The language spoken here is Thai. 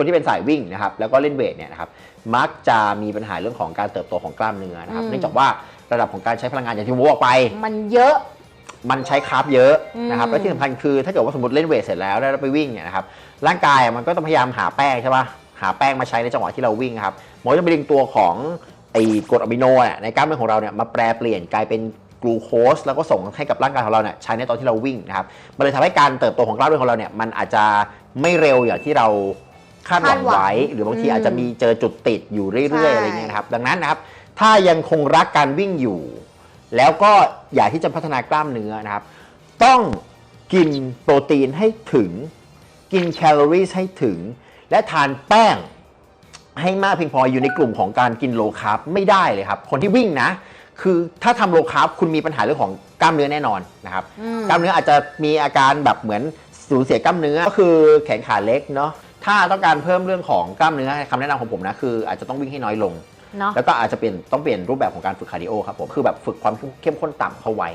คนที่เป็นสายวิ่งนะครับแล้วก็เล่นเวทเนี่ยนะครับมักจะมีปัญหาเรื่องของการเติบโตของกล้ามเนื้อนะครับอืม เนื่องจากว่าระดับของการใช้พลังงานอย่างที่ผมบอกไป มันเยอะ มันใช้คาร์บเยอะนะครับอืม และที่สำคัญคือถ้าเกิดว่าสมมติเล่นเวทเสร็จแล้วแล้วเราไปวิ่งเนี่ยนะครับร่างกายอะมันก็ต้องพยายามหาแป้งใช่ปะหาแป้งมาใช้ในจังหวะที่เราวิ่งครับหมอจะไปดึงตัวของไอ้กรดอะมิโนเนี่ยในกล้ามเนื้อของเราเนี่ยมาแปรเปลี่ยนกลายเป็นกลูโคสแล้วก็ส่งให้กับร่างกายของเราเนี่ยใช้ในตอนที่เราวิ่งนะครับมันเลยทำให้การเติบโตของกล้ามเนื้อของเราเนี่ยมันอาจจะไม่เร็วอย่างที่เรา คาดหวังคาดหวังไว้หรือบางทีอืมอาจจะมีเจอจุดติดอยู่เรื่อยๆใช่อะไรเงี้ยนะครับ ดังนั้นนะครับ ถ้ายังคงรักการวิ่งอยู่ แล้วก็อยากที่จะพัฒนากล้ามเนื้อนะครับ ต้องกินโปรตีนให้ถึง กินแคลอรี่ให้ถึง และทานแป้งให้มากเพียงพออยู่ในกลุ่มของการกินโลคาร์บไม่ได้เลยครับ คนที่วิ่งนะ คือถ้าทำโลคาร์บคุณมีปัญหาเรื่องของกล้ามเนื้อแน่นอนนะครับอืมกล้ามเนื้ออาจจะมีอาการแบบเหมือนสูญเสียกล้ามเนื้อก็คือแขนขาเล็กเนาะ ถ้าต้องการเพิ่มเรื่องของกล้ามเนื้อคำแนะนำของผมนะคืออาจจะต้องวิ่งให้น้อยลง เนาะ แล้วก็อาจจะเปลี่ยนต้องเปลี่ยนรูปแบบของการฝึกคาร์ดิโอครับผมคือแบบฝึกความเข้มข้นต่ำเข้าไว้